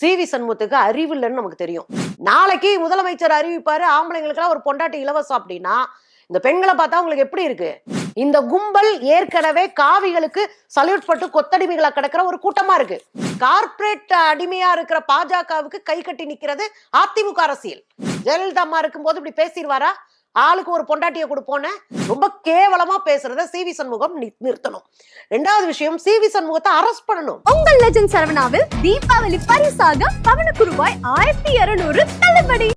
C V சண்முகத்துக்கு அறிவு இல்லைன்னு நமக்கு தெரியும். நாளைக்கு முதலமைச்சர் அறிவிப்பாரு ஆம்பளைங்களுக்கெல்லாம் ஒரு பொண்டாட்டி இலவசம் அப்படின்னா இந்த பெண்களை பார்த்தா உங்களுக்கு எப்படி இருக்கு? இந்த கும்பல் ஏற்கனவே காவிகளுக்கு சல்யூட் பட்டு கொத்தடிமைகளா கிடக்கிற ஒரு கூட்டமா இருக்கு. கார்ப்பரேட் அடிமையா இருக்கிற பாஜகவுக்கு கை கட்டி நிக்கிறது அதிமுக அரசியல். ஜெயலலிதா அம்மா இருக்கும்போது இப்படி பேசிடுவாரா? ஆளுக்கு ஒரு பொண்டாட்டியை கொடுப்போன்னு ரொம்ப கேவலமா பேசுறத சி வி சண்முகம் நிறுத்தணும். ரெண்டாவது விஷயம் சி வி சண்முகத்தை அரெஸ்ட் பண்ணணும். உங்கள் லெஜண்ட் சரவணாவில் தீபாவளி பரிசாக பவனுக்கு ரூபாய் ஆயிரத்தி இருநூறு தள்ளுபடி.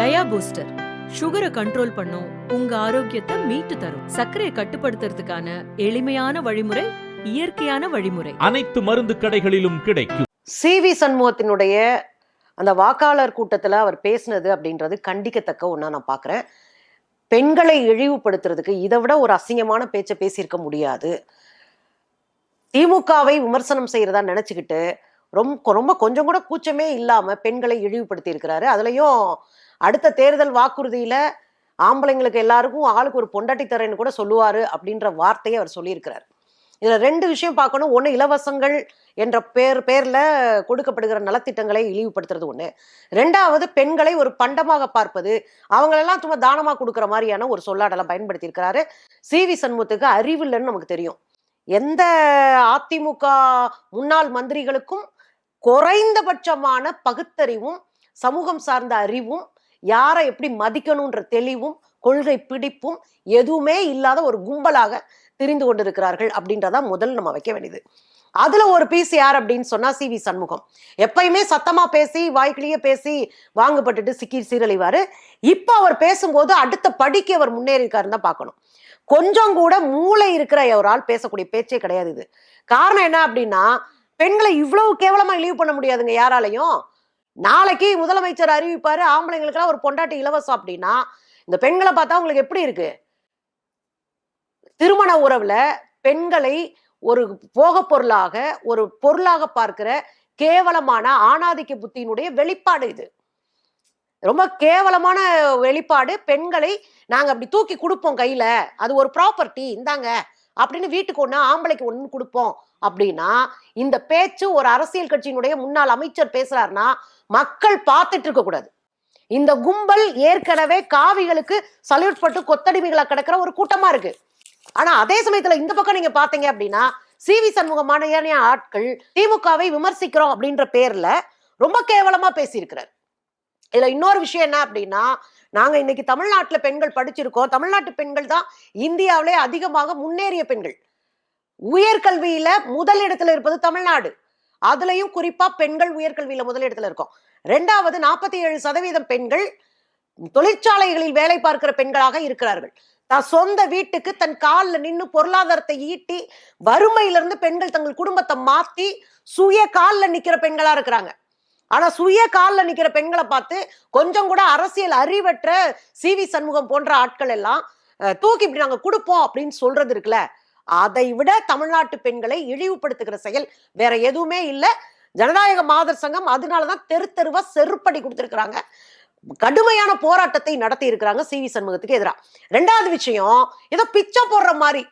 டயா பூஸ்டர் சுகரை கண்ட்ரோல் பண்ணும் உங்க ஆரோக்கியத்தை மீட்டு தரும். சர்க்கரையை கட்டுப்படுத்துறதுக்கான எளிமையான வழிமுறை இயற்கையான வழிமுறை. அனைத்து மருந்து கடைகளிலும் கிடைக்கும். சி வி சண்முகத்தினுடைய அந்த வாக்காளர் கூட்டத்தில் அவர் பேசினது அப்படின்றது கண்டிக்கத்தக்க ஒன்றா நான் பார்க்குறேன் பெண்களை இழிவுபடுத்துறதுக்கு இதை விட ஒரு அசிங்கமான பேச்சை பேசியிருக்க முடியாது. திமுகவை விமர்சனம் செய்கிறதா நினச்சிக்கிட்டு ரொம்ப ரொம்ப கொஞ்சம் கூட கூச்சமே இல்லாமல் பெண்களை இழிவுபடுத்தி இருக்கிறாரு. அதுலேயும் அடுத்த தேர்தல் வாக்குறுதியில் ஆம்பளைங்களுக்கு எல்லாருக்கும் ஆளுக்கு ஒரு பொண்டாட்டி தரேன்னு கூட சொல்லுவார் அப்படின்ற வார்த்தையை அவர் சொல்லியிருக்கிறார். இதில் ரெண்டு விஷயம் பார்க்கணும். ஒன்று இலவசங்கள் என்ற பேர் பேர்ல கொடுக்கப்படுகிற நலத்திட்டங்களை இழிவுபடுத்துறது ஒன்று ரெண்டாவது பெண்களை ஒரு பண்டமாக பார்ப்பது. அவங்களெல்லாம் சும்மா தானமாக கொடுக்குற மாதிரியான ஒரு சொல்லாடலை பயன்படுத்தி இருக்கிறாரு சி வி சண்முகத்துக்கு அறிவு இல்லைன்னு நமக்கு தெரியும். எந்த அதிமுக முன்னாள் மந்திரிகளுக்கும் குறைந்தபட்சமான பகுத்தறிவும் சமூகம் சார்ந்த அறிவும் யாரை எப்படி மதிக்கணுன்ற தெளிவும் கொள்கை பிடிப்பும் எதுவுமே இல்லாத ஒரு கும்பலாக திரிந்து கொண்டிருக்கிறார்கள் அப்படின்றதான் முதல் நம்ம வைக்க வேண்டியது. அதுல ஒரு பீஸ் யார் அப்படின்னு சொன்னா சி வி சண்முகம். எப்பயுமே சத்தமா பேசி வாய்க்கிலேயே பேசி வாங்கப்பட்டுட்டு சிக்கி சீரழிவாரு. இப்போ அவர் பேசும்போது அடுத்த படிக்கு அவர் முன்னேறிக்காருன்னு தான் பார்க்கணும். கொஞ்சம் கூட மூளை இருக்கிற ஒரு ஆள் பேசக்கூடிய பேச்சே கிடையாது இது. காரணம் என்ன அப்படின்னா பெண்களை இவ்வளவு கேவலமா இழிவு பண்ண முடியாதுங்க யாராலையும். நாளைக்கு முதலமைச்சர் அறிவிப்பாரு ஆம்பளைங்களுக்கெல்லாம் ஒரு பொண்டாட்டி இலவசம் அப்படின்னா இந்த பெண்களை பார்த்தா உங்களுக்கு எப்படி இருக்கு? திருமண உறவுல பெண்களை ஒரு போக பொருளாக ஒரு பொருளாக பார்க்கிற கேவலமான ஆணாதிக்க புத்தியினுடைய வெளிப்பாடு இது. ரொம்ப கேவலமான வெளிப்பாடு பெண்களை நாங்க அப்படி தூக்கி கொடுப்போம் கையில அது ஒரு ப்ராப்பர்ட்டி இந்தாங்க அப்படின்னு வீட்டுக்கு ஒன்று ஆம்பளைக்கு ஒன்று கொடுப்போம் அப்படின்னா இந்த பேச்சு ஒரு அரசியல் கட்சியினுடைய முன்னாள் அமைச்சர் பேசுறாருன்னா மக்கள் பார்த்துட்டு இருக்க கூடாது. இந்த கும்பல் ஏற்கனவே காவிகளுக்கு சல்யூட் பட்டு கொத்தடிமைகளா கிடக்கிற ஒரு கூட்டமா இருக்கு. ஆனா அதே சமயத்துல இந்த பக்கம் நீங்க பாத்தீங்க அப்படின்னா சி வி சண்முகமான ஏனைய ஆட்கள் திமுகவை விமர்சிக்கிறோம் அப்படின்ற பேர்ல ரொம்ப கேவலமா பேசியிருக்கிறார். இதுல இன்னொரு விஷயம் என்ன அப்படின்னா நாங்க இன்னைக்கு தமிழ்நாட்டுல பெண்கள் படிச்சிருக்கோம். தமிழ்நாட்டு பெண்கள் தான் இந்தியாவிலே அதிகமாக முன்னேறிய பெண்கள். உயர்கல்வியில முதல் இடத்துல இருப்பது தமிழ்நாடு. அதுலயும் குறிப்பா பெண்கள் உயர்கல்வியில முதல் இடத்துல இருக்கோம். ரெண்டாவது நாற்பத்தி ஏழு சதவீதம் பெண்கள் தொழிற்சாலைகளில் வேலை பார்க்கிற பெண்களாக இருக்கிறார்கள். தான் சொந்த வீட்டுக்கு தன் காலில் நின்று பொருளாதாரத்தை ஈட்டி வறுமையிலிருந்து பெண்கள் தங்கள் குடும்பத்தை மாத்தி சுய காலில் நிற்கிற பெண்களா இருக்கிறாங்க. ஆனா சுய காலில் நிற்கிற பெண்களை பார்த்து கொஞ்சம் கூட அரசியல் அறிவற்ற சி வி சண்முகம் போன்ற ஆட்கள் எல்லாம் தூக்கி இப்படி நாங்கள் கொடுப்போம் அப்படின்னு சொல்றது இருக்குல்ல. அதை விட தமிழ்நாட்டு பெண்களை இழிவுபடுத்துகிற செயல் வேற எதுவுமே இல்லை. ஜனநாயக மாதர் சங்கம் அதனாலதான் தெரு தெருவா செருப்படி கொடுத்துருக்குறாங்க. கடுமையான போராட்டத்தை நடத்தி இருக்கிறாங்க சி வி சண்முகத்துக்கு எதிராக. ரெண்டாவது விஷயம் ஏதோ பிச்சை போடுற மாதிரி.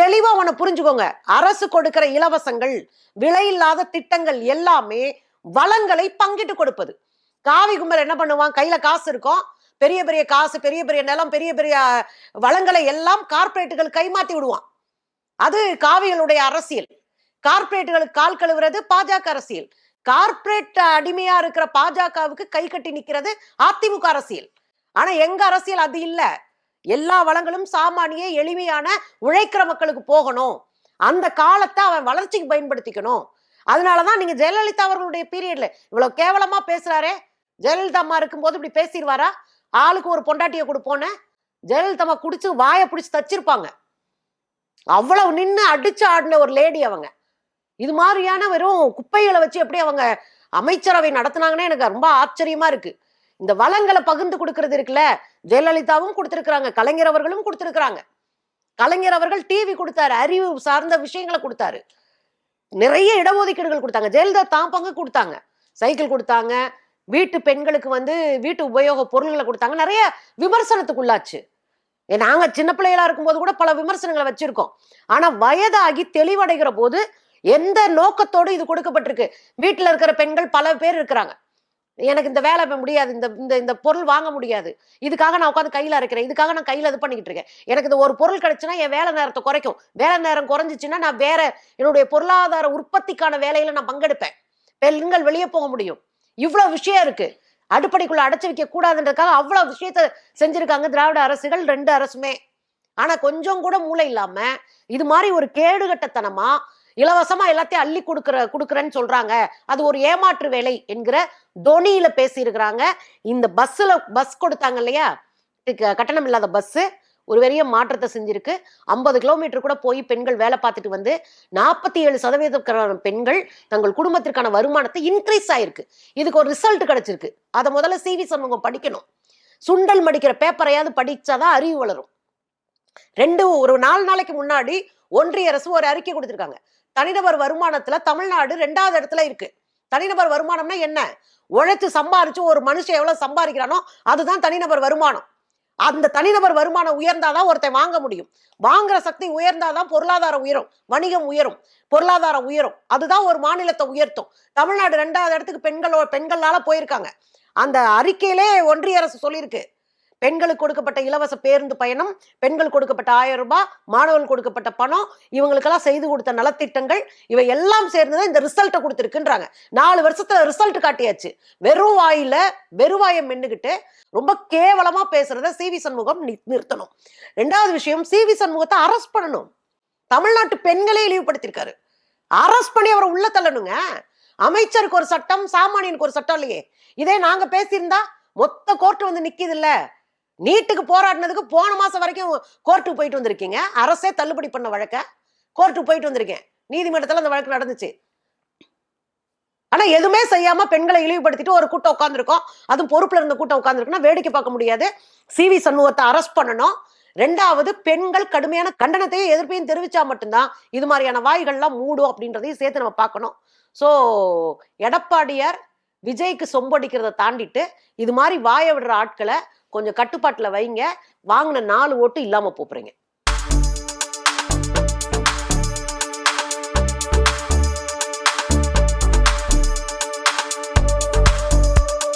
தெளிவா உன புரிஞ்சுக்கோங்க. அரசு கொடுக்கிற இலவசங்கள் விலையில்லாத திட்டங்கள் எல்லாமே வளங்களை பங்கிட்டு கொடுப்பது. காவி கும்பல் என்ன பண்ணுவான்? கையில காசு இருக்கும். பெரிய பெரிய காசு பெரிய பெரிய நிலம் பெரிய பெரிய வளங்களை எல்லாம் கார்ப்பரேட்டுகள் கைமாத்தி விடுவான். அது காவிகளுடைய அரசியல். கார்ப்பரேட்டுகளுக்கு கால் கழுவுறது பாஜக அரசியல். கார்ப்பரேட் அடிமையா இருக்கிற பாஜகவுக்கு கை கட்டி நிக்கிறது அதிமுக அரசியல். ஆனா எங்க அரசியல் அது இல்ல. எல்லா வளங்களும் சாமானிய எளிமையான உழைக்கிற மக்களுக்கு போகணும். அந்த காலத்தை அவன் வளர்ச்சிக்கு பயன்படுத்திக்கணும். அதனாலதான் நீங்க ஜெயலலிதா அவர்களுடைய பீரியட்ல இவ்வளவு கேவலமா பேசுறாரே. ஜெயலலிதா அம்மா இருக்கும்போது இப்படி பேசிடுவாரா ஆளுக்கு ஒரு பொண்டாட்டியை கொடுப்போன்னு ஜெயலலிதா அம்மா குடிச்சு வாயை பிடிச்சி தச்சிருப்பாங்க. அவ்வளவு நின்று அடிச்சு ஆடின ஒரு லேடி அவங்க. இது மாதிரியான வெறும் குப்பைகளை வச்சு எப்படி அவங்க அமைச்சரவை நடத்தினாங்கன்னா எனக்கு ரொம்ப ஆச்சரியமா இருக்கு. இந்த வளங்களை பகிர்ந்து கொடுக்கறது இருக்குல்ல ஜெயலலிதாவும் கொடுத்திருக்கிறாங்க கலைஞர் அவர்களும் கொடுத்திருக்கிறாங்க. கலைஞர் அவர்கள் டிவி கொடுத்தாரு அறிவு சார்ந்த விஷயங்களை கொடுத்தாரு. நிறைய இடஒதுக்கீடுகள் கொடுத்தாங்க. ஜெயலலிதா தான் பங்கு கொடுத்தாங்க. சைக்கிள் கொடுத்தாங்க வீட்டு பெண்களுக்கு வந்து வீட்டு உபயோக பொருள்களை கொடுத்தாங்க. நிறைய விமர்சனத்துக்குள்ளாச்சு. ஏ, நாங்க சின்ன பிள்ளைகளா இருக்கும்போது கூட பல விமர்சனங்களை வச்சிருக்கோம். ஆனா வயதாகி தெளிவடைகிற போது எந்த நோக்கத்தோடு இது கொடுக்கப்பட்டிருக்கு? வீட்டில் இருக்கிற பெண்கள் பல பேர் இருக்கிறாங்க. எனக்கு இந்த வேலை முடியாது. இந்த இந்த இந்த பொருள் வாங்க முடியாது. இதுக்காக நான் உட்காந்து கையில் அரைக்கிறேன். இதுக்காக நான் கையில் இது பண்ணிக்கிட்டு இருக்கேன். எனக்கு இந்த ஒரு பொருள் கிடைச்சுன்னா என் வேலை நேரத்தை குறைக்கும். வேலை நேரம் குறைஞ்சிச்சுன்னா நான் வேற என்னுடைய பொருளாதார உற்பத்திக்கான வேலையில நான் பங்கெடுப்பேன். பெண்கள் வெளியே போக முடியும். இவ்வளோ விஷயம் இருக்கு. அடுப்படைக்குள்ள அடைச்சு வைக்க கூடாதுன்றதுக்காக அவ்வளோ விஷயத்த செஞ்சிருக்காங்க திராவிட அரசுகள் ரெண்டு அரசுமே. ஆனா கொஞ்சம் கூட மூளை இல்லாம இது மாதிரி ஒரு கேடுகட்டத்தனமா இலவசமா எல்லாத்தையும் அள்ளி கொடுக்குற கொடுக்குறேன்னு சொல்றாங்க. அது ஒரு ஏமாற்று வேலை என்கிற தோனியில பேசியிருக்கிறாங்க. இந்த பஸ்ஸில் பஸ் கொடுத்தாங்க இல்லையா? கட்டணம் இல்லாத பஸ்ஸு. ஒரு பெரிய மாற்றத்தை செஞ்சிருக்கு. ஐம்பது கிலோமீட்டர் கூட போய் பெண்கள் வேலை பார்த்துட்டு வந்து நாற்பத்தி ஏழு சதவீதம் பெண்கள் தங்கள் குடும்பத்திற்கான வருமானத்தை இன்க்ரீஸ் ஆயிருக்கு. இதுக்கு ஒரு ரிசல்ட் கிடைச்சிருக்கு. அதை முதல்ல சிவி சண்முகம் படிக்கணும். சுண்டல் மடிக்கிற பேப்பரையாவது படிச்சாதான் அறிவு வளரும். ரெண்டு ஒரு நாலு நாளைக்கு முன்னாடி ஒன்றிய அரசு ஒரு அறிக்கை கொடுத்திருக்காங்க. தனிநபர் வருமானத்துல தமிழ்நாடு ரெண்டாவது இடத்துல இருக்கு. தனிநபர் வருமானம்னா என்ன? உழைத்து சம்பாரிச்சு ஒரு மனுஷன் எவ்வளவு சம்பாதிக்கிறானோ அதுதான் தனிநபர் வருமானம். அந்த தனிநபர் வருமானம் உயர்ந்தாதான் ஒருத்தன் வாங்க முடியும். வாங்குற சக்தி உயர்ந்தாதான் பொருளாதாரம் உயரும். வணிகம் உயரும். பொருளாதாரம் உயரும். அதுதான் ஒரு மாநிலத்தை உயர்த்தும். தமிழ்நாடு ரெண்டாவது இடத்துக்கு பெண்களோ பெண்களால போயிருக்காங்க. அந்த அறிக்கையிலே ஒன்றிய அரசு சொல்லியிருக்கு. பெண்களுக்கு கொடுக்கப்பட்ட இலவச பேருந்து பயணம் பெண்கள் கொடுக்கப்பட்ட ஆயிரம் ரூபாய் மாணவர்கள் கொடுக்கப்பட்ட பணம் இவங்களுக்கெல்லாம் செய்து கொடுத்த நலத்திட்டங்கள் இவை எல்லாம் சேர்ந்துதான் இந்த ரிசல்ட்டை கொடுத்துருக்குன்றாங்க. நாலு வருஷத்துல ரிசல்ட் காட்டியாச்சு. வெறும் வாயில வெறுவாயம் மென்னுகிட்டு ரொம்ப கேவலமா பேசுறத சிவி சண்முகம் நிறுத்தணும். ரெண்டாவது விஷயம் சிவி சண்முகத்தை அரெஸ்ட் பண்ணணும். தமிழ்நாட்டு பெண்களே இழிவுபடுத்திருக்காரு அரெஸ்ட் பண்ணி அவரை உள்ள தள்ளணுங்க. அமைச்சருக்கு ஒரு சட்டம் சாமானியனுக்கு ஒரு சட்டம் இல்லையே. இதே நாங்க பேசியிருந்தா மொத்த கோர்ட் வந்து நிக்கிது இல்லை நீட்டுக்கு போராடினதுக்கு போன மாசம் வரைக்கும் கோர்ட்டுக்கு போயிட்டு வந்திருக்கீங்க. அரசே தள்ளுபடி பண்ண வழக்க. கோர்ட்டுக்கு போயிட்டு வந்திருக்கேன். நீதிமன்றத்தில் அந்த வழக்கு நடந்துச்சு. ஆனா எதுவுமே செய்யாம பெண்களை இழிவுபடுத்திட்டு ஒரு கூட்டம் உட்காந்துருக்கோம் அதுவும் பொறுப்புல இருந்த கூட்டம் உட்காந்துருக்குன்னா வேடிக்கை பார்க்க முடியாது. சிவி சண்முகத்தை அரெஸ்ட் பண்ணணும். ரெண்டாவது பெண்கள் கடுமையான கண்டனத்தையும் எதிர்ப்பையும் தெரிவிச்சா மட்டும்தான் இது மாதிரியான வாய்கள்லாம் மூடும் அப்படின்றதையும் சேர்த்து நம்ம பார்க்கணும். ஸோ எடப்பாடியார் விஜய்க்கு சொம்படிக்கிறத தாண்டிட்டு இது மாதிரி வாய விடுற ஆட்களை கொஞ்சம் கட்டுப்பாட்டில் வைங்க. வாங்கின நாலு ஓட்டு இல்லாமல் போப்புறீங்க